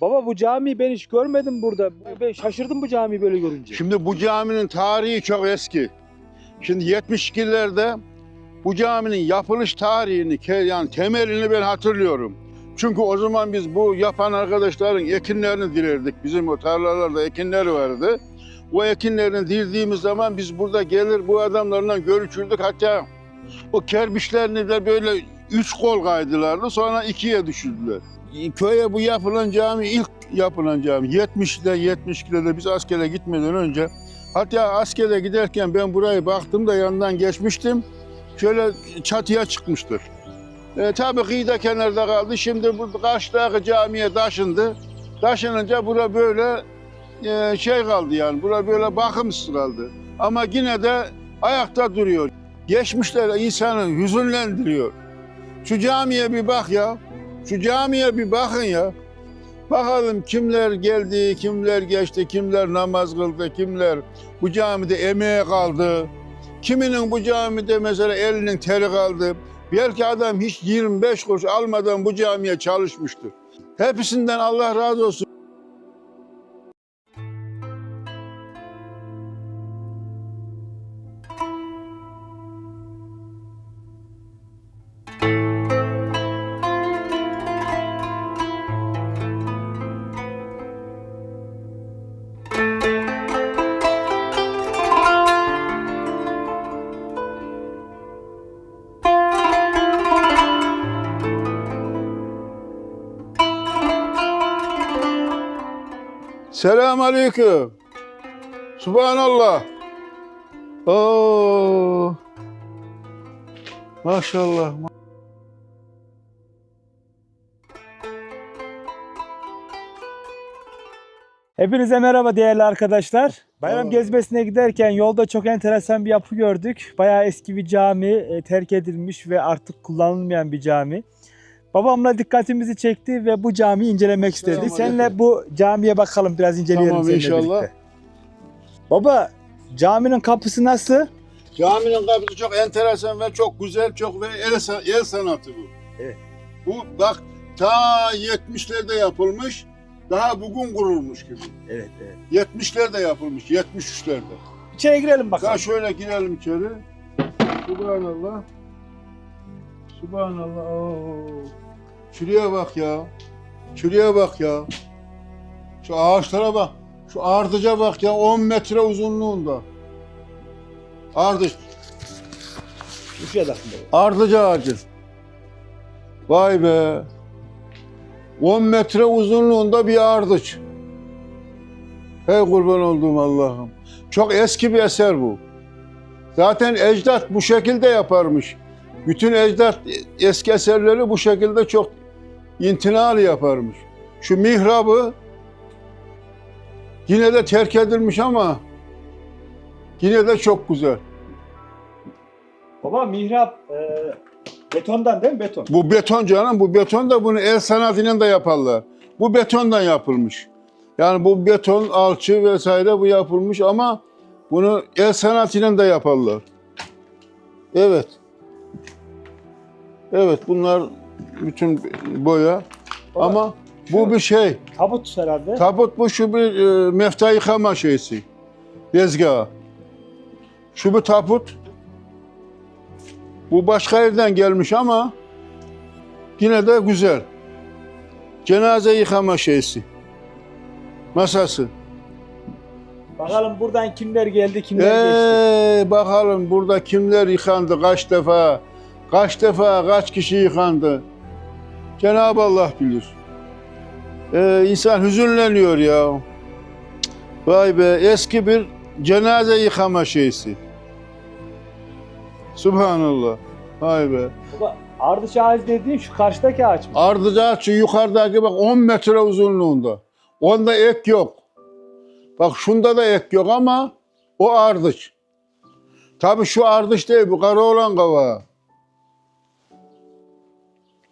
Baba bu camiyi ben hiç görmedim burada. Ben şaşırdım bu camiyi böyle görünce. Şimdi bu caminin tarihi çok eski. Şimdi 72'lerde bu caminin yapılış tarihini, yani temelini ben hatırlıyorum. Çünkü o zaman biz bu yapan arkadaşların ekinlerini dilerdik. Bizim o tarlalarda ekinler vardı. O ekinlerini dirdiğimiz zaman biz burada gelir bu adamlarla görüşürdük. Hatta o kerbişlerini de böyle üç kol kaydılardı. Sonra ikiye düşürdüler. Köye bu yapılan cami ilk yapılan cami. 70'de 72'de de biz askere gitmeden önce hatta askere giderken ben burayı baktım da yanından geçmiştim. Şöyle çatıya çıkmıştır. E, tabii kıyıda kenarda kaldı. Şimdi bu karşıdaki camiye taşındı. Taşınınca bura böyle e, şey kaldı yani. Bura böyle bakımsız kaldı. Ama yine de ayakta duruyor. Geçmişler insanı hüzünlendiriyor. Şu camiye bir bak ya. Şu camiye bir bakın ya. Bakalım kimler geldi, kimler geçti, kimler namaz kıldı, kimler bu camide emeğe kaldı. Kiminin bu camide mesela elinin teri kaldı. Belki adam hiç 25 kuruş almadan bu camiye çalışmıştır. Hepsinden Allah razı olsun. Selamun Aleyküm. Subhanallah. Oo. Maşallah. Hepinize merhaba değerli arkadaşlar. Bayram Merhaba. gezmesine giderken yolda çok enteresan bir yapı gördük. Bayağı eski bir cami, e, terk edilmiş ve artık kullanılmayan bir cami. Babamla dikkatimizi çekti ve bu camiyi incelemek istedi. Selamünaleyküm. Seninle bu camiye bakalım biraz inceleyelim Tamam, inşallah. birlikte. Baba caminin kapısı nasıl? Caminin kapısı çok enteresan ve çok güzel, çok ve el, el sanatı bu. Evet. Bu bak ta 70'lerde yapılmış, daha bugün kurulmuş gibi. Evet, evet. 70'lerde yapılmış, 73'lerde. İçeri girelim bakalım. Daha şöyle girelim içeri. Subhanallah. Subhanallah. Oo. Şuraya bak ya. Şuraya bak ya. Şu ağaçlara bak. Şu ardıca bak ya 10 metre uzunluğunda. Ardıç. Baba. Ardıca ağacı. Vay be. 10 metre uzunluğunda bir ardıç. Hey kurban olduğum Allah'ım. Çok eski bir eser bu. Zaten ecdat bu şekilde yaparmış. Bütün ecdat eski eserleri bu şekilde çok intinalı yaparmış. Şu mihrabı yine de terk edilmiş ama yine de çok güzel. Baba mihrap e, betondan değil mi? Beton. Bu beton canım, bu beton da bunu el sanatıyla da yaparlar. Bu betondan yapılmış. Yani bu beton, alçı vesaire bu yapılmış ama bunu el sanatıyla da yaparlar. Evet. Evet bunlar bütün boya Baba, ama bu şu- bir şey. Tabut herhalde. Tabut bu şu bir e, mefta yıkama şeysi. Tezgahı. Şu bir tabut. Bu başka yerden gelmiş ama yine de güzel. Cenaze yıkama şeysi. Masası. Bakalım buradan kimler geldi, kimler geçti. Ee, bakalım burada kimler yıkandı, kaç defa, kaç defa, kaç kişi yıkandı. Cenab-ı Allah bilir. Ee, insan hüzünleniyor ya. Vay be, eski bir cenaze yıkama şeysi. Subhanallah. Vay be. Baba ardıç ağacı dediğin şu karşıdaki ağaç mı? Ardıca şu yukarıdaki bak 10 metre uzunluğunda. Onda ek yok. Bak şunda da ek yok ama o ardıç. Tabii şu ardıç değil bu kara olan kavağı.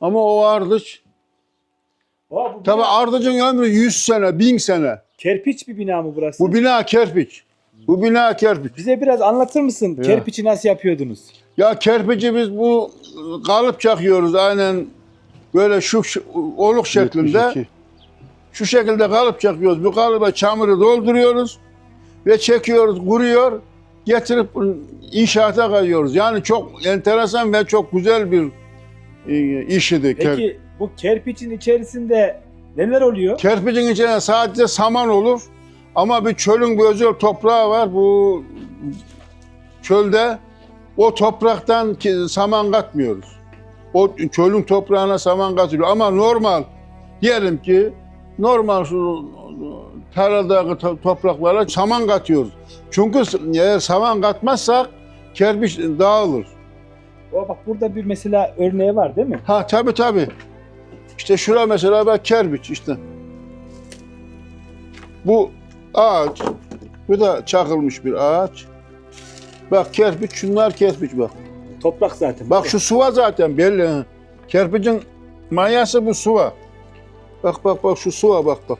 Ama o ardıç. Baba, bu Tabii bina- ardıcın ömrü 100 sene, 1000 sene. kerpiç bir bina mı burası? Bu bina kerpiç. Bu bina kerpiç. Bize biraz anlatır mısın Ya. kerpiçi nasıl yapıyordunuz? Ya kerpici biz bu kalıp çakıyoruz aynen böyle şu, şu oluk şeklinde. 72. Şu şekilde kalıp çakıyoruz. Bu kalıba çamuru dolduruyoruz ve çekiyoruz, kuruyor. Getirip inşaata kayıyoruz. Yani çok enteresan ve çok güzel bir e, iş idi. Ker- Peki bu kerpiçin içerisinde neler oluyor? Kerpicin içine sadece saman olur. Ama bir çölün bir özel toprağı var. Bu çölde o topraktan ki saman katmıyoruz. O çölün toprağına saman katılıyor. Ama normal diyelim ki normal şu tarladaki to- topraklara saman katıyoruz. Çünkü eğer saman katmazsak kerpiç dağılır. O bak burada bir mesela örneği var değil mi? Ha tabi tabi. İşte şura mesela bak kerpiç işte. Bu ağaç. Bu da çakılmış bir ağaç. Bak kerpiç şunlar kerpiç bak. Toprak zaten. Bak şu suva zaten belli. Kerpicin mayası bu suva. Bak bak bak şu suva bak bak.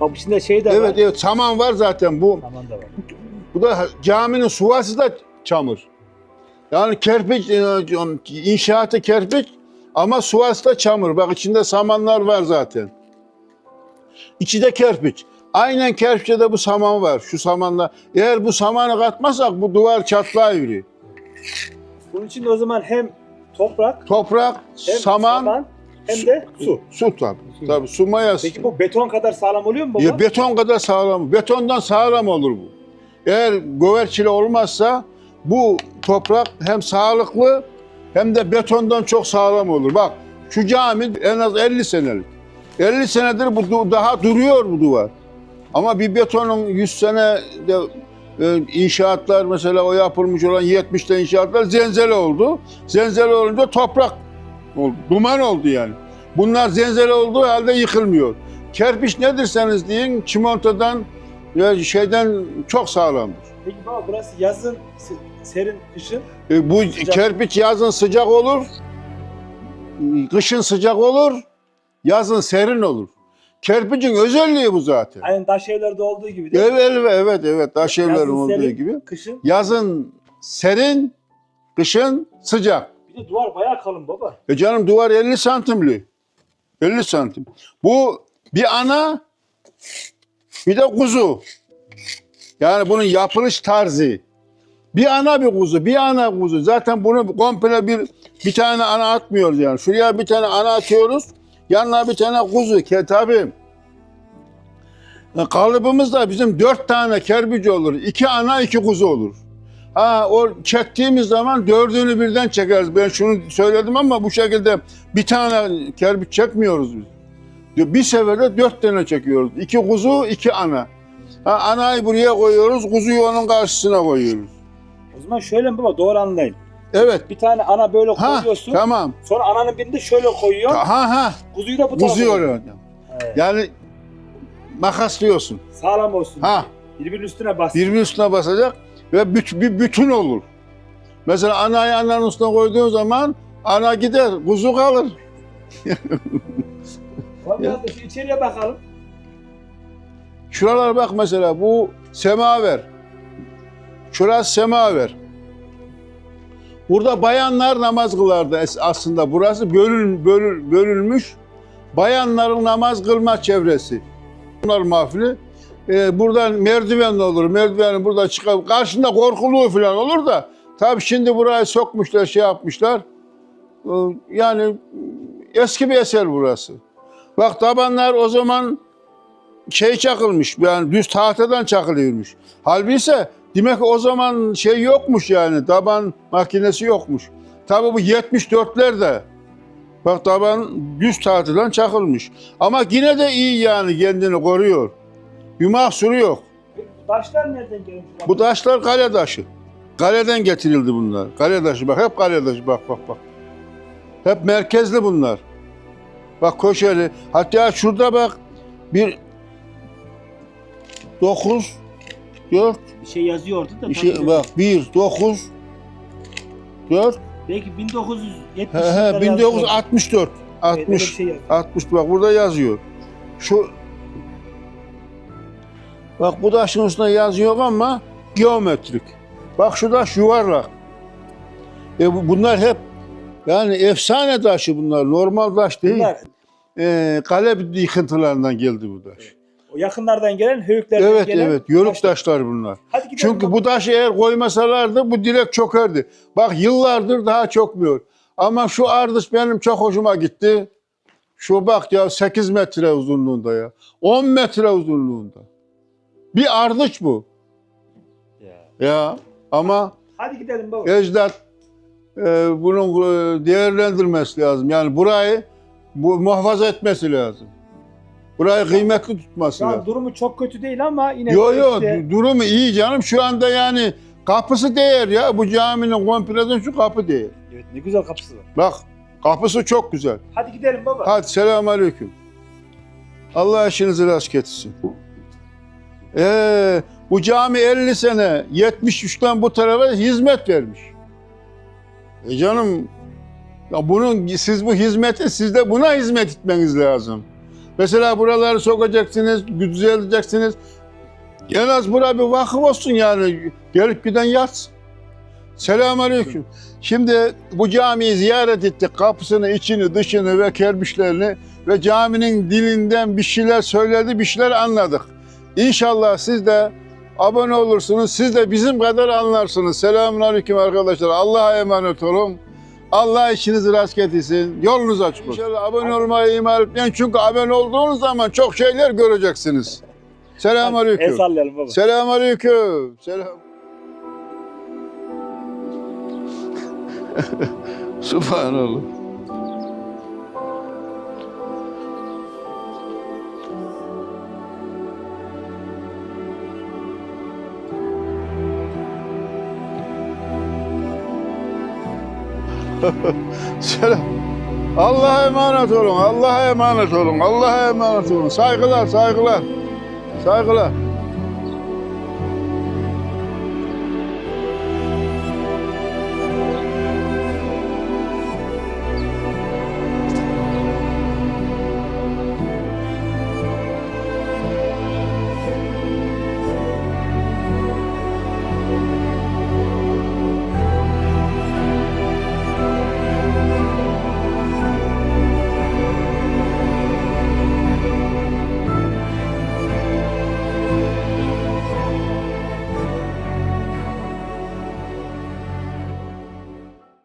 Bak içinde şey de Evet var. evet saman var zaten bu. Tamam da var. Bu da caminin suvası da çamur. Yani kerpiç, e, inşaatı kerpiç ama suvası da çamur. Bak içinde samanlar var zaten. İçi de kerpiç. Aynen kerpiçte de bu saman var. Şu samanla. Eğer bu samanı katmazsak bu duvar çatlayıveriyor. Bunun için de o zaman hem toprak Toprak, hem saman, hem de su. su tabii. Tabii su mayası. Peki bu beton kadar sağlam oluyor mu baba? Ya beton kadar sağlam. Betondan sağlam olur bu. Eğer göverçili olmazsa bu toprak hem sağlıklı hem de betondan çok sağlam olur. Bak şu cami en az 50 senelik. 50 senedir bu daha duruyor bu duvar. Ama bir betonun 100 sene de e, inşaatlar mesela o yapılmış olan 70'te inşaatlar zenzele oldu. Zenzele olunca toprak oldu. Duman oldu yani. Bunlar zenzele olduğu halde yıkılmıyor. Kerpiç ne derseniz deyin çimentodan ya şeyden çok sağlamdır. Peki baba burası yazın serin, kışın E, bu Sıcak. kerpiç yazın sıcak olur, kışın sıcak olur, yazın serin olur. Kerpicin özelliği bu zaten. aynen taş evlerde olduğu gibi değil mi? Evet evet evet evet evlerin Yazın olduğu serin, gibi. Kışın. Yazın serin, kışın sıcak. Bir de duvar bayağı kalın baba. E canım duvar 50 santimli. 50 santim. Bu bir ana bir de kuzu. Yani bunun yapılış tarzı. Bir ana bir kuzu, bir ana kuzu. Zaten bunu komple bir bir tane ana atmıyoruz yani. Şuraya bir tane ana atıyoruz. Yanına bir tane kuzu. Ke tabii. E, Kalıbımızda bizim dört tane kerbici olur. İki ana, iki kuzu olur. Ha o çektiğimiz zaman dördünü birden çekeriz. Ben şunu söyledim ama bu şekilde bir tane kerpiç çekmiyoruz biz. Bir seferde dört tane çekiyoruz. İki kuzu, iki ana. Ha, anayı buraya koyuyoruz, kuzuyu onun karşısına koyuyoruz. O zaman şöyle mi baba doğru anlayayım. Evet. Bir tane ana böyle Ha, koyuyorsun. tamam. Sonra ananın birini de şöyle koyuyorsun. Ha ha. Kuzuyu da bu tarafa Kuzuyu oraya. Evet. Yani makaslıyorsun. Sağlam olsun. Ha. Birbirinin üstüne bas. Birbirinin üstüne basacak ve büt, bir bütün olur. Mesela anayı ananın üstüne koyduğun zaman ana gider, kuzu kalır. Biraz da şu içeriye bakalım. Şuralara bak mesela bu semaver. Şurası semaver. Burada bayanlar namaz kılardı aslında. Burası bölül, bölül, bölünmüş. Bayanların namaz kılma çevresi. Bunlar mahfili. Ee, buradan merdiven olur. Merdivenin burada çıkıp karşında korkuluğu falan olur da tabii şimdi burayı sokmuşlar, şey yapmışlar. Ee, yani eski bir eser burası. Bak tabanlar o zaman şey çakılmış yani düz tahtadan çakılıyormuş. Halbuki ise demek o zaman şey yokmuş yani taban makinesi yokmuş. Tabii bu 74'lerde bak taban düz tahtadan çakılmış. Ama yine de iyi yani kendini koruyor. Bir mahsuru yok. Taşlar nereden gelmiş? Bu taşlar kale taşı. Kaleden getirildi bunlar. Kale taşı bak hep kale taşı bak bak bak. Hep merkezli bunlar. Bak köşeli. Hatta şurada bak bir 9 4 bir şey yazıyordu da. tam şey bak 1 9 4 Belki 1970 he he 1964 Evet, öyle bir 60 şey yazıyor. 60 bak burada yazıyor. Şu Bak bu taşın üstünde yazıyor ama geometrik. Bak şu taş yuvarlak. E bu- bunlar hep yani efsane taşı bunlar. Normal taş değil. Bunlar E, kale yıkıntılarından geldi bu taş. O yakınlardan gelen höyüklerden Evet gelen evet. Yörük taşlar. taşlar bunlar. Çünkü bu taşı eğer koymasalardı bu direk çökerdi. Bak yıllardır daha çökmüyor. Ama şu ardış benim çok hoşuma gitti. Şu bak ya 8 metre uzunluğunda ya. 10 metre uzunluğunda. Bir ardıç bu. Ya. Ya ama Hadi gidelim baba. ecdat e, bunun e, değerlendirmesi lazım. Yani burayı bu muhafaza etmesi lazım. Burayı kıymetli tutması lazım. durumu çok kötü değil ama yine Yo de yo işte- du- durumu iyi canım. Şu anda yani kapısı değer ya. Bu caminin kompleden şu kapı değer. Evet, ne güzel kapısı var. Bak kapısı çok güzel. Hadi gidelim baba. Hadi selamun aleyküm. Allah işinizi rast getirsin. Ee, bu cami 50 sene 73'ten bu tarafa hizmet vermiş. E canım ya bunun siz bu hizmeti siz de buna hizmet etmeniz lazım. Mesela buraları sokacaksınız, düzelteceksiniz. En az bura bir vakıf olsun yani. Gelip giden yatsın. Selamun aleyküm. Şimdi bu camiyi ziyaret ettik. Kapısını, içini, dışını ve kerpiçlerini ve caminin dilinden bir şeyler söyledi, bir şeyler anladık. İnşallah siz de abone olursunuz. Siz de bizim kadar anlarsınız. Selamun aleyküm arkadaşlar. Allah'a emanet olun. Allah işinizi rast getirsin. Yolunuz açık olsun. İnşallah abone olmayı ihmal etmeyin. Çünkü abone olduğunuz zaman çok şeyler göreceksiniz. Selamun El aleyküm. sallayalım baba. Selamun aleyküm. Selam. Subhanallah. Selam. Allah'a emanet olun. Allah'a emanet olun. Allah'a emanet olun. Saygılar, saygılar. Saygılar.